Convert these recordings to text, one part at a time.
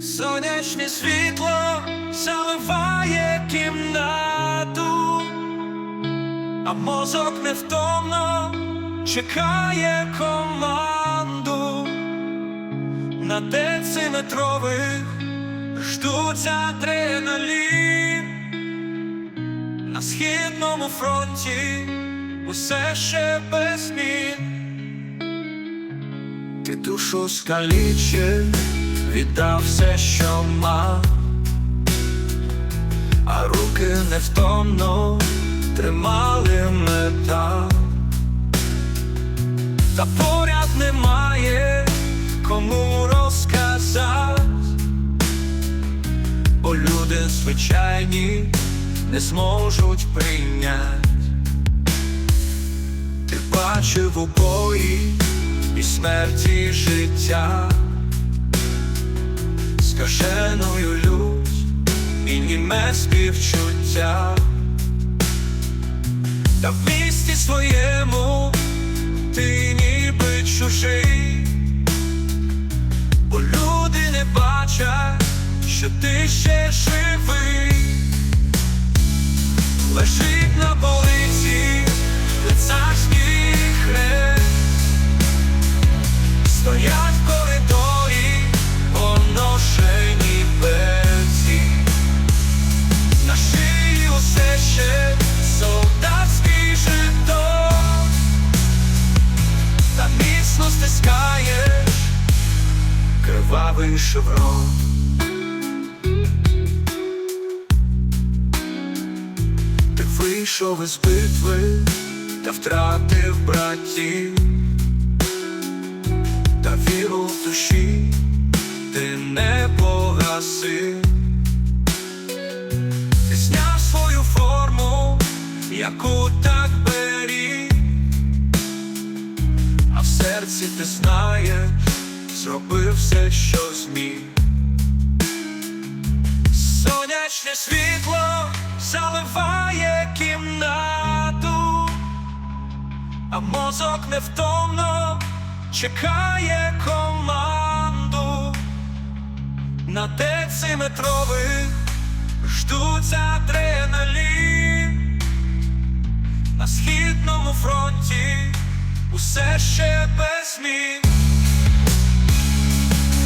Сонячне світло заливає кімнату, а мозок невтомно чекає команду. На дециметрових ждуть адреналін. На східному фронті усе ще без змін. Ти душу скалічив, віддав все, що мав, а руки невтомно тримали метал. Та поряд немає кому розказати, бо люди звичайні не зможуть прийняти. Ти бачив у бої і смерті життя, скаженою лють і німе співчуття, та в місті своєму ти ніби чужий, бо люди не бачать, що ти ще стискаєш кривавий шеврон. Ти вийшов із битви та втратив братів, та віру в душі ти не погасив, ти зняв свою форму, яку так серці ти знаєш, зробив все, що зміг. Сонячне світло заливає кімнату, а мозок невтомно чекає команду на дециметрових ждуть адреналін усе ще без змін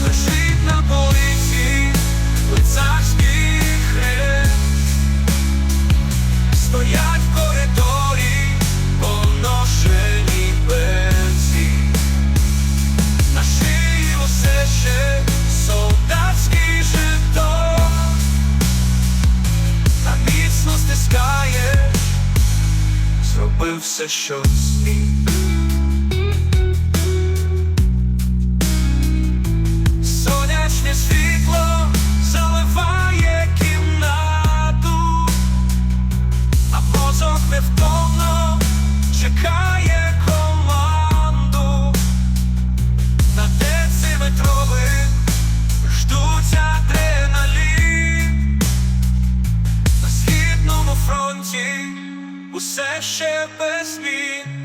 лежить на полиці лицарський хрест, стоять в коридорі поношені берці, на шиї усе ще солдатський житон, та міцно стискаєш, зробив все, що зміг. Фронті усе ще без змін.